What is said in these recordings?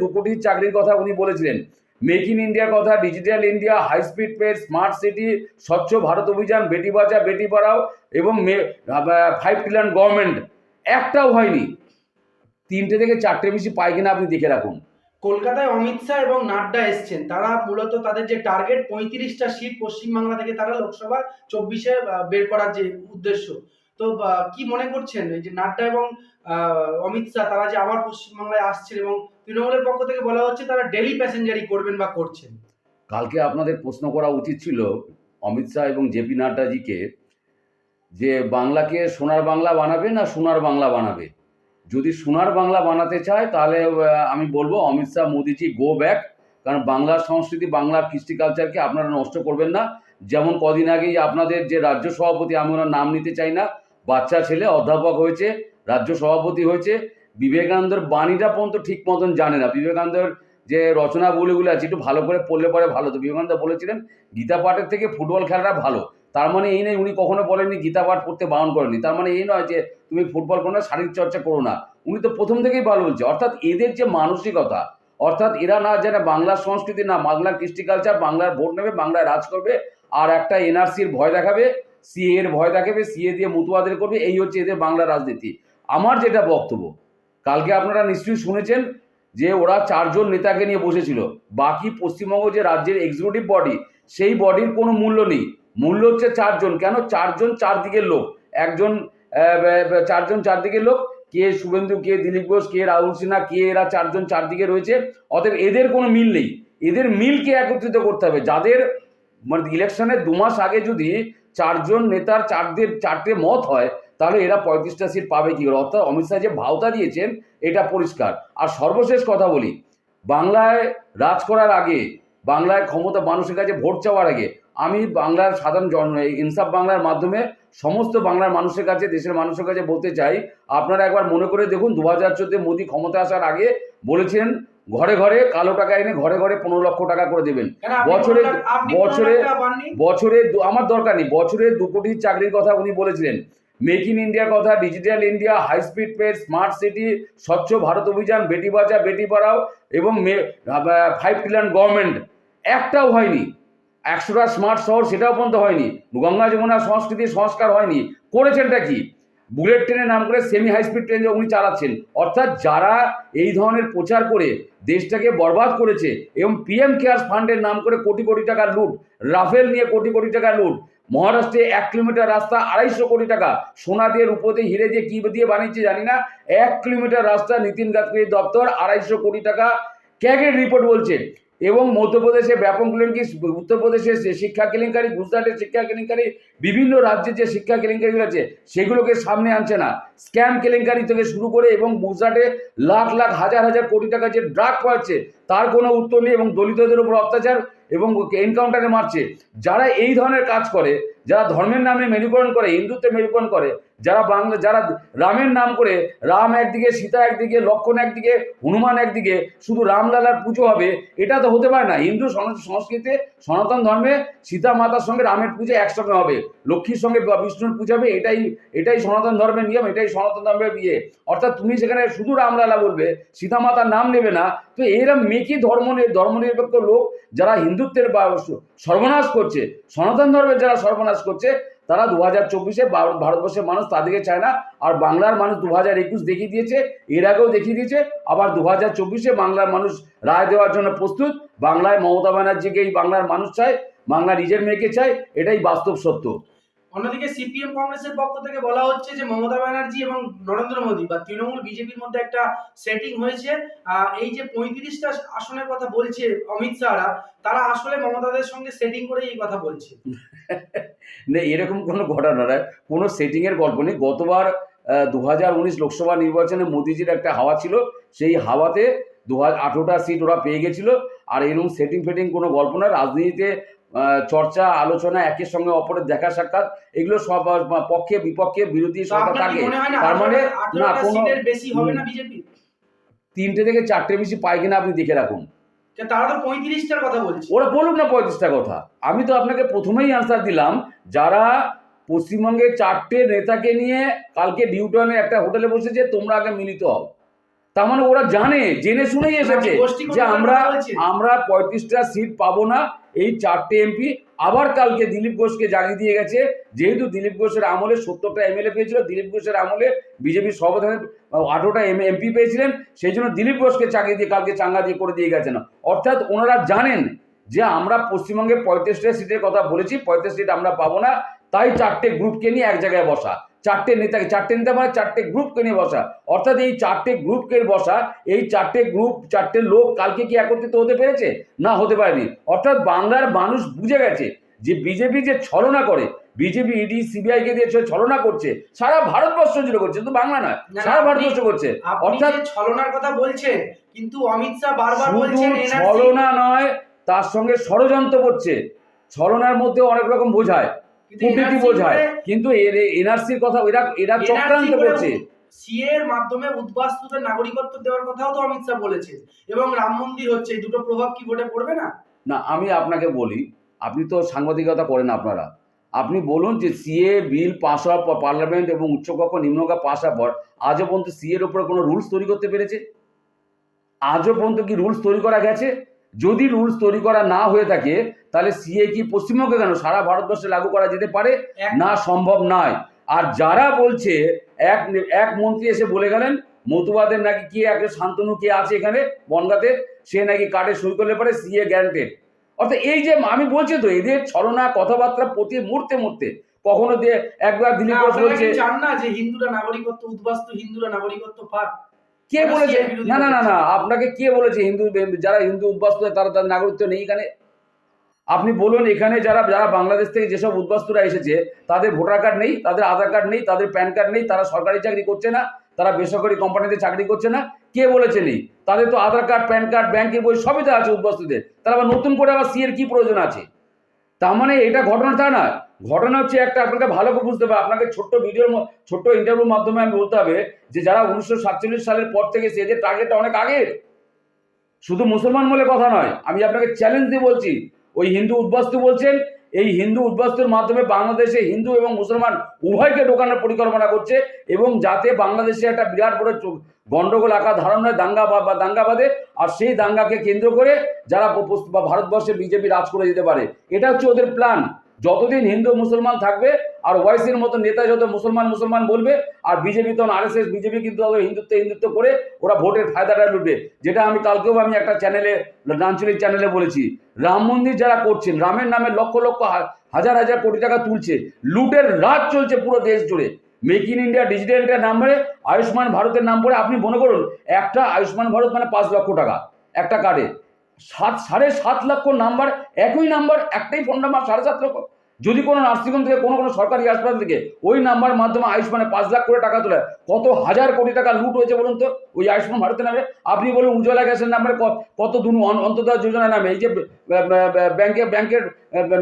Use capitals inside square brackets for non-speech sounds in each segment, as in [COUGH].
দু কোটি চাকরির কথা উনি বলেছিলেন। মেক ইন ইন্ডিয়ার কথা, ডিজিটাল ইন্ডিয়া, হাই স্পিড পেড স্মার্ট সিটি, স্বচ্ছ ভারত অভিযান, বেটি বাঁচা, বেটি পড়াও এবং ফাইভ ট্রিলিয়ন গভর্নমেন্ট একটাও হয়নি। তিনটে থেকে চারটে বেশি পায় কিনা আপনি দেখে রাখুন। কলকাতায় অমিত শাহ এবং নাড্ডা এসছেন। তারা মূলত তাদের যে টার্গেট পঁয়ত্রিশটা সিট পশ্চিমবাংলা থেকে তারা লোকসভা চব্বিশে বের করার যে উদ্দেশ্য। তো কি মনে করছেন? এই যে নাড্ডা এবং অমিত শাহ, তারা যে আবার পশ্চিমবাংলায় আসছেন এবং তৃণমূলের পক্ষ থেকে বলা হচ্ছে তারা ডেলি প্যাসেঞ্জারি করবেন বা করছেন। কালকে আপনাদের প্রশ্ন করা উচিত ছিল অমিত শাহ এবং জেপি নাড্ডাজিকে যে বাংলাকে সোনার বাংলা বানাবে না সোনার বাংলা বানাবে? যদি সোনার বাংলা বানাতে চায়, তাহলে আমি বলব অমিত শাহ, মোদিজি গো ব্যাক কারণ বাংলার সংস্কৃতি, বাংলার কৃষ্টি কালচারকে আপনারা নষ্ট করবেন না। যেমন কদিন আগেই আপনাদের যে রাজ্য সভাপতি, আমি ওনার নাম নিতে চাই না বাচ্চা ছেলে অধ্যাপক হয়েছে, রাজ্য সভাপতি হয়েছে। বিবেকানন্দের বাণীটা পর্যন্ত ঠিক মতন জানে না। বিবেকানন্দের যে রচনাবলীগুলো আছে, একটু ভালো করে পড়লে পরে ভালো তো বিবেকানন্দ বলেছিলেন, গীতা পাঠের থেকে ফুটবল খেলাটা ভালো। তার মানে এই নয় উনি কখনো বলেননি গীতা পাঠ পড়তে বারণ করেননি। তার মানে এই নয় যে, তুমি ফুটবল করো না, শারীরিক চর্চা করো না। উনি তো প্রথম থেকেই ভালো বলছে। অর্থাৎ এদের যে মানসিকতা, অর্থাৎ এরা না জানে বাংলার সংস্কৃতি, না বাংলার কৃষ্টি কালচার বাংলার ভোট নেবে, বাংলায় রাজ করবে, আর একটা এনআরসির ভয় দেখাবে সিএ এর ভয় দেখাবে সিএ দিয়ে মুতুয়াদের করবে, এই হচ্ছে এদের বাংলা রাজনীতি। আমার যেটা বক্তব্য, কালকে আপনারা নিশ্চয়ই শুনেছেন যে ওরা চারজন নেতাকে নিয়ে বসেছিল। বাকি পশ্চিমবঙ্গ যে রাজ্যের এক্সিকিউটিভ বডি সেই বডির কোনো মূল্য নেই। মূল্য হচ্ছে চারজন। কেন? চারজন চারদিকের লোক। একজন চারজন চারদিকের লোক। কে শুভেন্দু, কে দিলীপ ঘোষ, কে রাহুল সিনহা, কে এরা চারজন চারদিকে রয়েছে। অতএব এদের কোনো মিল নেই। এদের মিলকে একত্রিত করতে হবে। যাদের মানে ইলেকশনের দু মাস আগে যদি চারজন নেতার চারদের, চারটে মত হয়, তাহলে এরা পঁয়ত্রিশটা সিট পাবে কি করে? অর্থাৎ অমিত শাহ যে ভাওতা দিয়েছেন, এটা পরিষ্কার। আর সর্বশেষ কথা বলি, বাংলায় রাজ করার আগে, বাংলায় ক্ষমতা মানুষের কাছে ভোট চাওয়ার আগে, আমি বাংলার সাধারণ জন ইনসাফ বাংলার মাধ্যমে সমস্ত বাংলার মানুষের কাছে, দেশের মানুষের কাছে বলতে চাই, আপনারা একবার মনে করে দেখুন, দু হাজার চোদ্দে মোদী ক্ষমতা আসার আগে বলেছেন ঘরে ঘরে কালো টাকা এনে ঘরে ঘরে পনেরো লক্ষ টাকা করে দেবেন। বছরে- বছরে-? বছরে আমার দরকার নেই। বছরে দু কোটি চাকরির কথা উনি বলেছিলেন। মেক ইন ইন্ডিয়ার কথা ডিজিটাল ইন্ডিয়া হাই স্পিড পেড স্মার্ট সিটি স্বচ্ছ ভারত অভিযান বেটি বাঁচা বেটি পড়াও এবং ফাইভ ট্রিলিয়ন গভর্নমেন্ট একটাও হয়নি। একশোটা স্মার্ট শহর সেটাও পর্যন্ত হয়নি। গঙ্গা যমুনা সংস্কৃতি সংস্কার হয়নি। করেছেনটা কি? বুলেট ট্রেনের নাম করে সেমি হাই স্পিড ট্রেন উনি চালাচ্ছেন, অর্থাৎ যারা এই ধরনের প্রচার করে দেশটাকে বরবাদ করেছে এবং পিএম কেয়ার্স ফান্ডের নাম করে কোটি কোটি টাকা লুট, রাফেল নিয়ে কোটি কোটি টাকা লুট, মহারাষ্ট্রে এক কিলোমিটার রাস্তা আড়াইশো কোটি টাকা সোনা দিয়ে রূপোতে হিরে দিয়ে কি দিয়ে বানিয়েছে জানি না, এক কিলোমিটার রাস্তা নীতিন গাডকারি দপ্তর আড়াইশো কোটি টাকা ক্যাগের রিপোর্ট বলছে? এবং মধ্যপ্রদেশে ব্যাপক কেলেঙ্কি উত্তরপ্রদেশে যে শিক্ষা কেলেঙ্কারি, গুজরাটের শিক্ষা কেলেঙ্কারি, বিভিন্ন রাজ্যের যে শিক্ষা কেলেঙ্কারি আছে সেগুলোকে সামনে আনছে না। স্ক্যাম কেলেঙ্কারি থেকে শুরু করে এবং গুজরাটে লাখ লাখ, হাজার হাজার কোটি টাকা যে ড্রাগ পাচ্ছে, তার কোনো উত্তর নেই এবং দলিতদের উপর অত্যাচার এবং এনকাউন্টারে মারছে। যারা এই ধরনের কাজ করে যারা ধর্মের নামে মেরুকরণ করে, হিন্দুত্বে মেরুকরণ করে, যারা বাংলা, যারা রামের নাম করে, রাম একদিকে, সীতা একদিকে, লক্ষণ একদিকে, হনুমান একদিকে, শুধু রামলালার পুজো হবে, এটা তো হতে পারে না। হিন্দু সংস্কৃতিতে সনাতন ধর্মে সীতা মাতার সঙ্গে রামের পুজো একসঙ্গে হবে। লক্ষ্মীর সঙ্গে বিষ্ণুর পুজো হবে, এটাই এটাই সনাতন ধর্মের নিয়ম, এটাই সনাতন ধর্মের বিয়ে অর্থাৎ তুমি সেখানে শুধু রামলালা বলবে, সীতা মাতার নাম নেবে না। তো এরা মেকি ধর্ম ধর্মনিরপেক্ষ লোক যারা হিন্দুত্বের সর্বনাশ করছে, সনাতন ধর্মের যারা সর্বনাশ করছে, তারা দু হাজার চব্বিশে ভারতবর্ষের মানুষ তাদেরকে চায় না। আর বাংলার মানুষ দু হাজার একুশ দেখিয়ে দিয়েছে, এর আগেও দেখিয়ে দিয়েছে, আবার দু হাজার চব্বিশে বাংলার মানুষ রায় দেওয়ার জন্য প্রস্তুত। বাংলায় মমতা ব্যানার্জিকেই বাংলার মানুষ চায় বাংলা নিজের মেয়েকে চায়, এটাই বাস্তব সত্য। অন্যদিকে সিপিএম কংগ্রেসের পক্ষ থেকে বলা হচ্ছে যে মমতা ব্যানার্জি এবং নরেন্দ্র মোদী বা তৃণমূল বিজেপির মধ্যে একটা সেটিং হয়েছে। এই যে পঁয়ত্রিশটা আসনের কথা বলছে অমিত শাহরা, তারা আসলে মমতাদের সঙ্গে সেটিং করে এই কথা বলছে। [LAUGHS] না, এরকম কোনো ঘটনা নয় কোনো সেটিংয়ের গল্প নেই। গতবার দু হাজার উনিশ লোকসভা নির্বাচনে মোদিজির একটা হাওয়া ছিল। সেই হাওয়াতে দু হাজার আঠেরোটা সিট ওরা পেয়ে গেছিল। আর এরকম সেটিং ফেটিং কোনো গল্প নয় রাজনীতিতে চর্চা আলোচনা একের সঙ্গে অপরের দেখা সাক্ষাৎ এগুলো সব পক্ষে বিপক্ষে বিরোধী সরকার থাকে। তার মানে না কোনো বেশি হবে না বিজেপি? তিনটে থেকে চারটে বেশি পায় কিনা আপনি দেখে রাখুন। তারা তো পঁয়ত্রিশটার কথা বলছে। ওরা বলুক না পঁয়ত্রিশটা কথা। আমি তো আপনাকে প্রথমেই আনসার দিলাম যারা পশ্চিমবঙ্গের চারটে নেতাকে নিয়ে কালকে ডিউটনে একটা হোটেলে বসেছে তোমরা আগে মিলিত হও। তার মানে ওরা জানে জেনে শুনেই এসেছে যে আমরা আমরা পঁয়ত্রিশটা সিট পাবো না এই চারটে এমপি আবার কালকে দিলীপ ঘোষকে জাগিয়ে দিয়ে গেছে, যেহেতু দিলীপ ঘোষের আমলে সত্তরটা এমএলএ পেয়েছিল, দিলীপ ঘোষের আমলে বিজেপির সভাপতি আঠেরোটা এমপি পেয়েছিলেন, সেই জন্য দিলীপ ঘোষকে চাকরি দিয়ে কালকে চাঙ্গা দিয়ে করে দিয়ে গেছেন। অর্থাৎ ওনারা জানেন যে আমরা পশ্চিমবঙ্গে পঁয়ত্রিশটা সিটের কথা বলেছি, পঁয়ত্রিশ সিট আমরা পাবো না, তাই চারটে গ্রুপকে নিয়ে এক জায়গায় বসা। চারটে নেতাকে চারটে নেতা মানে চারটে গ্রুপকে নিয়ে বসা। অর্থাৎ এই চারটে গ্রুপকে বসা এই চারটে গ্রুপ চারটে লোক কালকে কি একত্রিত হতে পেরেছে? না হতে পারেনি। অর্থাৎ বাংলার মানুষ বুঝে গেছে যে বিজেপি যে ছলনা করে বিজেপি ইডি সিবিআই কে দিয়ে ছলনা করছে সারা ভারতবর্ষ জুড়ে করছে শুধু বাংলা নয় সারা ভারতবর্ষ করছে। অর্থাৎ ছলনার কথা বলছেন কিন্তু অমিত শাহ বারবার বলছেন ছলনা নয় তার সঙ্গে ষড়যন্ত্র করছে। ছলনার মধ্যে অনেক রকম বোঝায়। কুটনীতি বোঝায়। কিন্তু এনআরসির কথা এরা এরা চক্রান্ত করছে। সিএ এর মাধ্যমে উদ্বাস্তুদের নাগরিকত্ব দেওয়ার কথাও তো অমিত শাহ বলেছেন। এবং রাম মন্দির হচ্ছে এই দুটো প্রভাব কি ভোটে পড়বে না? না আমি আপনাকে বলি আপনি তো সাংবাদিকতা করেন আপনারা। আপনি বলুন যে সিএ বিল পাস হওয়ার পর পার্লামেন্ট এবং উচ্চকক্ষ নিম্নকক্ষ পাস হওয়ার পর আজও পর্যন্ত সিএর উপরে কোনো রুলস তৈরি করতে পেরেছে? আজও পর্যন্ত কি রুলস তৈরি করা গেছে? যদি রুলস তৈরি করা না হয়ে থাকে তাহলে সিএ কি পশ্চিমবঙ্গে কেন? সারা ভারতবর্ষে লাগু করা যেতে পারে? না সম্ভব নয়। আর যারা বলছে এক এক মন্ত্রী এসে বলে গেলেন মতুবাদের নাকি কি এক শান্তনু কে আছে এখানে বনগাতে সে নাকি কার্ডে সই করলে পারে সিএ গ্যারান্টেড অর্থাৎ এই যে আমি বলছি তো এদের ছলনা কথাবার্তা প্রতি মুহূর্তে মুহূর্তে। কখনো দিয়ে একবার দিলীপ ঘোষ বলছে চান না যে হিন্দুরা নাগরিকত্ব উদ্বাস্তু হিন্দুরা নাগরিকত্ব পাক। কে বলেছে? না না না না আপনাকে কে বলেছে? হিন্দু যারা হিন্দু উদ্বাস্তু তারা তার নাগরিকত্ব নেই এখানে? আপনি বলুন এখানে যারা যারা বাংলাদেশ থেকে যেসব উদ্বাস্তুরা এসেছে তাদের ভোটার কার্ড নেই তাদের আধার কার্ড নেই তাদের প্যান কার্ড নেই তারা সরকারি চাকরি করছে না তারা বেসরকারি কোম্পানিতে চাকরি করছে না কে বলেছে নেই? তাদের তো আধার কার্ড প্যান কার্ড ব্যাংকের বই সবই তো আছে উদ্বাস্তুদের। তারা আবার নতুন করে আবার সি সিএর কি প্রয়োজন আছে? তার মানে এটা ঘটনা তা নয়। ঘটনা হচ্ছে একটা, আপনাকে ভালো করে বুঝতে হবে, আপনাকে ছোট্ট ভিডিওর ছোট্ট ইন্টারভিউর মাধ্যমে আমি বলতে হবে যে যারা উনিশশো সাতচল্লিশ সালের পর থেকে সেদের টার্গেটটা অনেক আগের, শুধু মুসলমান বলে কথা নয়, আমি আপনাকে চ্যালেঞ্জ দিয়ে বলছি, ওই হিন্দু উদ্বাস্তু বলছেন এই হিন্দু উদ্বাস্তুর মাধ্যমে বাংলাদেশে হিন্দু এবং মুসলমান উভয়কে ঢোকানোর পরিকল্পনা করছে এবং যাতে বাংলাদেশে একটা বিরাট বড় গণ্ডগোল আকার ধারণ হয় দাঙ্গা বা দাঙ্গাবাদে, আর সেই দাঙ্গাকে কেন্দ্র করে যারা বা ভারতবর্ষে বিজেপি রাজ করে যেতে পারে। এটা হচ্ছে ওদের প্ল্যান যতদিন হিন্দু মুসলমান থাকবে আর ওয়াইসির মতো নেতা যত মুসলমান মুসলমান বলবে, আর বিজেপি তখন আর এস এস বিজেপি কিন্তু হিন্দুত্ব হিন্দুত্ব করে ওরা ভোটের ফায়দাটা লুটবে যেটা আমি কালকেও আমি একটা চ্যানেলে আঞ্চলিক চ্যানেলে বলেছি। রাম মন্দির যারা করছেন, রামের নামে লক্ষ লক্ষ হাজার হাজার কোটি টাকা তুলছে। লুটের রাজ চলছে পুরো দেশ জুড়ে। মেক ইন ইন্ডিয়া ডিজিটাল ইন্ডিয়ার নাম করে আয়ুষ্মান ভারতের নাম করে আপনি মনে করুন, একটা আয়ুষ্মান ভারত মানে পাঁচ লক্ষ টাকা একটা কার্ডে। সাত, সাড়ে সাত লক্ষ নাম্বার, একই নাম্বার, একটাই ফোন নাম্বার সাড়ে সাত লক্ষ। যদি কোনো নার্সিংহোম থেকে কোনো কোনো সরকারি হাসপাতাল থেকে ওই নাম্বার মাধ্যমে আয়ুষ্মানে পাঁচ লাখ করে টাকা তোলে, কত হাজার কোটি টাকা লুট হয়েছে বলুন তো? ওই আয়ুষ্মান ভারতে নামে। আপনি বলুন উজ্জ্বলা গ্যাসের নাম্বারে কত দুন অন্তদা যোজনা নামে, এই যে ব্যাংকে, ব্যাংকের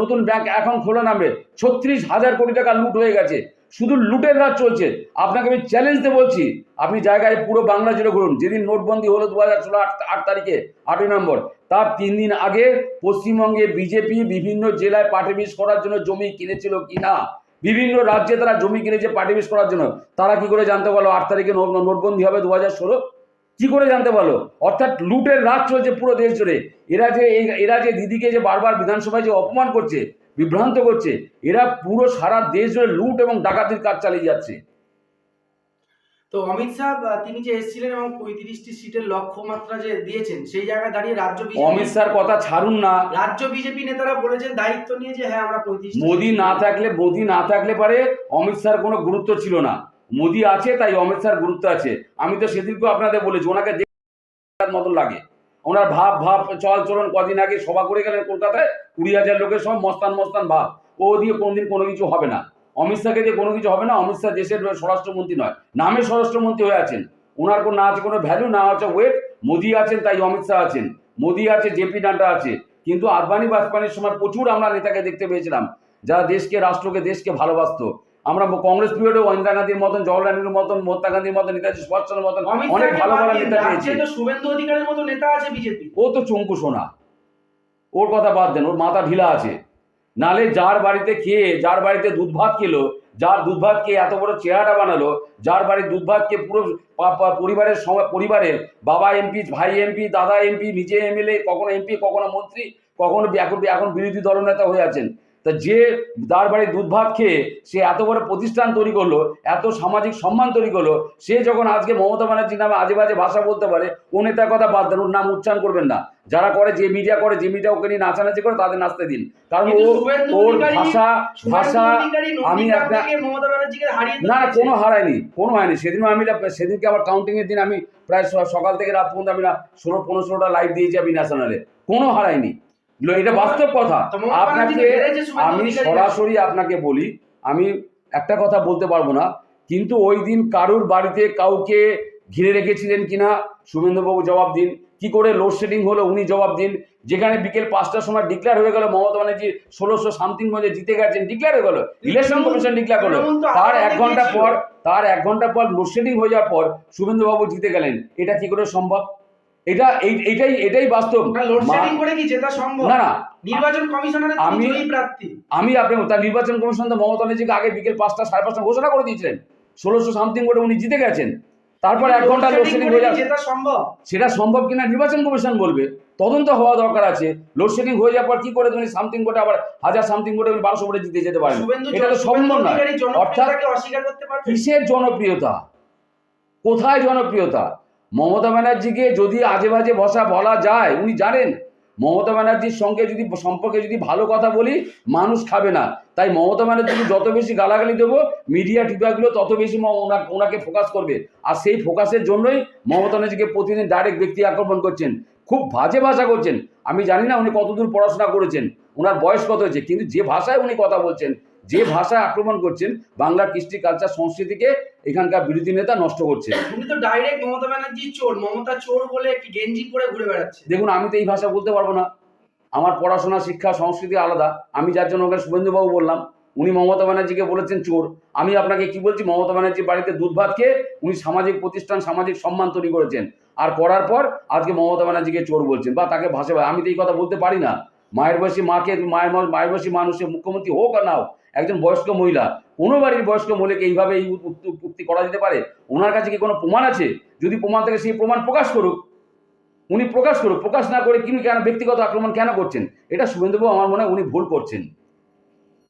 নতুন ব্যাংক অ্যাকাউন্ট খোলা নামে, ছত্রিশ হাজার কোটি টাকা লুট হয়ে গেছে। শুধু লুটের রাজ চলছে। আপনাকে আমি চ্যালেঞ্জ দিয়ে বলছি, আপনি জায়গায় পুরো বাংলা জুড়ে ঘুরুন। যেদিন নোটবন্দি হলো দু হাজার ষোলো আট আট তারিখে, আটই নম্বর তার তিন দিন আগে পশ্চিমবঙ্গে বিজেপি বিভিন্ন জেলায় পার্টি বিষ করার জন্য জমি কিনেছিল কি না, বিভিন্ন রাজ্যে তারা জমি কিনেছে পার্টি বিষ করার জন্য, তারা কি করে জানতে পারল আট তারিখে নোট- নোটবন্দি হবে দু হাজার ষোলো? কি করে জানতে পারল? অর্থাৎ লুটের রাজ চলছে পুরো দেশ জুড়ে। এরা যে এরা যে দিদিকে যে বারবার বিধানসভায় যে অপমান করছে বিভ্রান্ত করছে। এরা পুরো সারা দেশ জুড়ে লুট এবং ডাকাতির কাজ চালিয়ে যাচ্ছে। তো অমিত শাহ তিনি যে এসেছিলেন এবং পঁয়ত্রিশটি সিটের লক্ষ্যমাত্রা যে দিয়েছেন সেই জায়গায় দাঁড়িয়ে রাজ্য অমিত শাহর কথা ছাড়ুন না। রাজ্য বিজেপি নেতারা বলেছেন দায়িত্ব নিয়ে যে হ্যাঁ আমরা পঁয়ত্রিশ মোদি না থাকলে মোদি না থাকলে পারে অমিত শাহর কোনো গুরুত্ব ছিল না। মোদি আছে তাই অমিত শাহর গুরুত্ব আছে। আমি তো সেদিনকেও আপনাদের বলেছি ওনাকে মতন লাগে। ওনার ভাব ভাব চল চলন কদিন আগে সভা করে গেলেন কলকাতায়, কুড়ি হাজার লোকের সব মস্তান মস্তান ভাব। ও দিয়ে কোনোদিন কোনো কিছু হবে না। অমিত শাহকে দিয়ে কোনো কিছু হবে না, অমিত শাহ দেশের স্বরাষ্ট্রমন্ত্রী নয়, নামে স্বরাষ্ট্রমন্ত্রী হয়ে আছেন। ওনার কোনো না আছে কোনো ভ্যালু না আছে ওয়েট মোদি আছেন তাই অমিত শাহ আছেন। মোদি আছে জেপি নাড্ডা আছে। কিন্তু আদবানি বাজপানির সময় প্রচুর আমরা নেতাকে দেখতে পেয়েছিলাম, যারা দেশকে, রাষ্ট্রকে, দেশকে ভালোবাসতো। আমরা কংগ্রেস পিরিয়ডেও ইন্দিরা গান্ধীর মতন জওয়াহরলাল নেহরুর মতন মহাত্মা গান্ধীর মতন নেতাজি সুভাষচন্দ্রের মতন অনেক ভালো ভালো নেতা পেয়েছি। শুভেন্দু অধিকারের মতো নেতা আছে বিজেপি। ও তো চঙ্কু সোনা ওর কথা বাদ দেন ওর মাথা ঢিলা আছে। নালে যার বাড়িতে খেয়ে যার বাড়িতে দুধ ভাত খেলো যার দুধ ভাত খেয়ে এত বড় চেহারা বানালো যার বাড়ির দুধ ভাত খেয়ে পুরো পরিবারের সময় পরিবারের বাবা এমপি ভাই এমপি দাদা এমপি নিজে এমএলএ কখনো এমপি কখনো মন্ত্রী কখনো এখন এখন বিরোধী দলনেতা হয়ে আছেন। তা যে যার বাড়ির দুধ ভাত খেয়ে সে এত বড় প্রতিষ্ঠান তৈরি করল এত সামাজিক সম্মান তৈরি করল সে যখন আজকে মমতা ব্যানার্জির নামে আজে বাজে ভাষা বলতে পারে ও নেতার কথা বাদ দেন ওর নাম উচ্চারণ করবেন না। যারা করে যে মিডিয়া করে যে মিডিয়া ওকে নিয়ে নাচানাচি করে তাদের নাচতে দিন। কারণ ও ওর ভাষা ভাষা আমি একটা না না কোনো হারায়নি কোনো হয়নি সেদিনও আমি সেদিনকে আবার কাউন্টিংয়ের দিন আমি প্রায় সকাল থেকে রাত পর্যন্ত আমি না ষোলো পনেরো ষোলোটা লাইভ দিয়েছি আমি ন্যাশনালে কোনো হারায়নি। এটা বাস্তব কথা। আপনাকে আমি সরাসরি আপনাকে বলি আমি একটা কথা বলতে পারব না কিন্তু ওই দিন কারুর বাড়িতে কাউকে ঘিরে রেখেছিলেন কিনা শুভেন্দুবাবু জবাব দিন। কি করে লোডশেডিং হলো উনি জবাব দিন। যেখানে বিকেল পাঁচটার সময় ডিক্লেয়ার হয়ে গেল মমতা ব্যানার্জি ষোলোশো সামথিং মধ্যে জিতে গেছেন ডিক্লেয়ার হয়ে গেল। ইলেকশন কমিশন ডিক্লেয়ার করল। তার এক ঘণ্টা পর তার এক ঘণ্টা পর লোডশেডিং হয়ে যাওয়ার পর শুভেন্দুবাবু জিতে গেলেন। এটা কি করে সম্ভব? এটা এটাই এটাই বাস্তব। না, না। নির্বাচন কমিশনারের আমি- আমি আপনি তার নির্বাচন কমিশন তো মমতা ব্যানার্জিকে আগে বিকেল পাঁচটা সাড়ে পাঁচটা ঘোষণা করে দিয়েছিলেন। ষোলোশো সামথিং করে উনি জিতে গেছেন। তারপর এক ঘণ্টা লোডশেডিং হয়ে যাচ্ছে। সম্ভব? সেটা সম্ভব কিনা নির্বাচন কমিশন বলবে। তদন্ত হওয়া দরকার আছে। লোডশেডিং হয়ে যাওয়ার পর কি করে তুমি সামথিং কোটে আবার হাজার সামথিং কোটে উনি বারোশো কোটে জিতে যেতে পারেন? এটা তো সম্ভব নয়। অর্থাৎ করতে পারবে? কিসের জনপ্রিয়তা? কোথায় জনপ্রিয়তা? মমতা ব্যানার্জিকে যদি আজে বাজে ভাষা বলা যায়, উনি জানেন, মমতা ব্যানার্জির সঙ্গে যদি সম্পর্কে যদি ভালো কথা বলি, মানুষ খাবে না। তাই মমতা ব্যানার্জিকে যত বেশি গালাগালি দেবো মিডিয়া টিপাগুলো তত বেশি ওনাকে ফোকাস করবে। আর সেই ফোকাসের জন্যই মমতা ব্যানার্জিকে প্রতিদিন ডাইরেক্ট ব্যক্তি আক্রমণ করছেন। খুব বাজে ভাষা করছেন। আমি জানি না উনি কতদূর পড়াশোনা করেছেন ওনার বয়স কত হয়েছে, কিন্তু যে ভাষায় উনি কথা বলছেন যে ভাষায় আক্রমণ করছেন বাংলার কৃষ্টি কালচার সংস্কৃতিকে এখানকার বিরোধী নেতা নষ্ট করছে। উনি তো ডাইরেক্ট মমতা ব্যানার্জি চোর মমতা চোর বলে একটি গেঞ্জি পরে ঘুরে বেড়াচ্ছে। দেখুন আমি তো এই ভাষা বলতে পারব না। আমার পড়াশোনা শিক্ষা সংস্কৃতি আলাদা। আমি যার জন্য ওখানে শুভেন্দুবাবু বললাম উনি মমতা ব্যানার্জিকে বলেছেন চোর। আমি আপনাকে কি বলছি? মমতা ব্যানার্জির বাড়িতে দুধ ভাত খেয়ে উনি সামাজিক প্রতিষ্ঠান সামাজিক সম্মান তৈরি করেছেন। আর করার পর আজকে মমতা ব্যানার্জিকে চোর বলছেন। বা তাকে ভাষা আমি তো এই কথা বলতে পারি না। মায়ের বয়সী মাকে মায়ের মায়ের বয়সী মানুষের মুখ্যমন্ত্রী হোক আর না হোক একজন বয়স্ক মহিলা, কোনো বাড়ির বয়স্ক মহিলাকে এইভাবে এই উক্তি- করা যেতে পারে? ওনার কাছে কি কোনো প্রমাণ আছে? যদি প্রমাণ থাকে, সেই প্রমাণ প্রকাশ করুক। উনি প্রকাশ করুক। প্রকাশ না করে কিন্তু কেন ব্যক্তিগত আক্রমণ কেন করছেন? এটা শুভেন্দুবাবু আমার মনে হয় উনি ভুল করছেন।